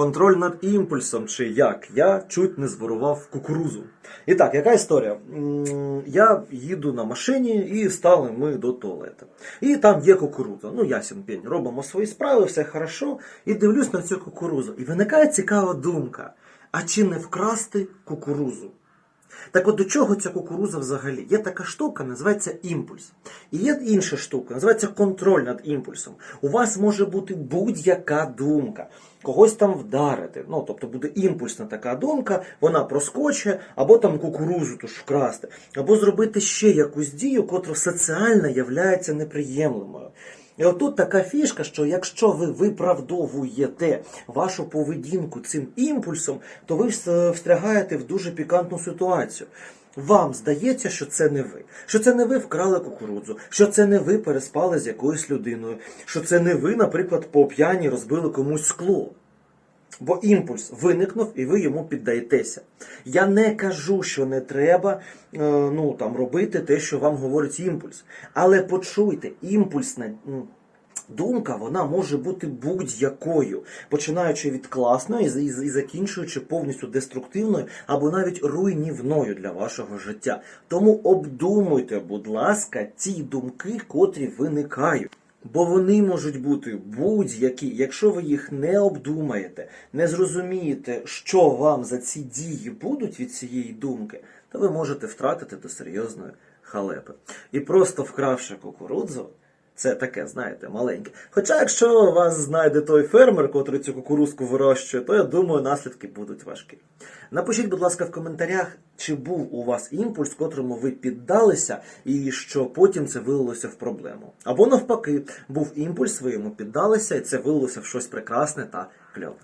Контроль над імпульсом, чи як я чуть не зворував кукурузу. І так, яка історія? Я їду на машині і стали ми до туалету. І там є кукуруза. Ну, ясен пень, робимо свої справи, все хорошо. І дивлюсь на цю кукурузу. І виникає цікава думка: а чи не вкрасти кукурузу? Так от до чого ця кукуруза взагалі? Є така штука, називається імпульс. І є інша штука, називається контроль над імпульсом. У вас може бути будь-яка думка, когось там вдарити. Ну, тобто буде імпульсна така думка, вона проскоче, або там кукурузу тож вкрасти, або зробити ще якусь дію, котра соціально являється неприємлимою. І отут така фішка, що якщо ви виправдовуєте вашу поведінку цим імпульсом, то ви встрягаєте в дуже пікантну ситуацію. Вам здається, що це не ви, що це не ви вкрали кукурудзу, що це не ви переспали з якоюсь людиною, що це не ви, наприклад, по п'яні розбили комусь скло. Бо імпульс виникнув і ви йому піддаєтеся. Я не кажу, що не треба е, ну, там, робити те, що вам говорить імпульс. Але почуйте, імпульсна думка вона може бути будь-якою, починаючи від класної і закінчуючи повністю деструктивною або навіть руйнівною для вашого життя. Тому обдумуйте, будь ласка, ті думки, котрі виникають. Бо вони можуть бути будь-які. Якщо ви їх не обдумаєте, не зрозумієте, що вам за ці дії будуть від цієї думки, то ви можете втратити до серйозної халепи. І просто вкравши кукурудзу, це таке, знаєте, маленьке. Хоча, якщо вас знайде той фермер, котрий цю кукурузку вирощує, то я думаю, наслідки будуть важкі. Напишіть, будь ласка, в коментарях, чи був у вас імпульс, котрому ви піддалися, і що потім це вилилося в проблему. Або навпаки, був імпульс, ви йому піддалися, і це вилилося в щось прекрасне та кльове.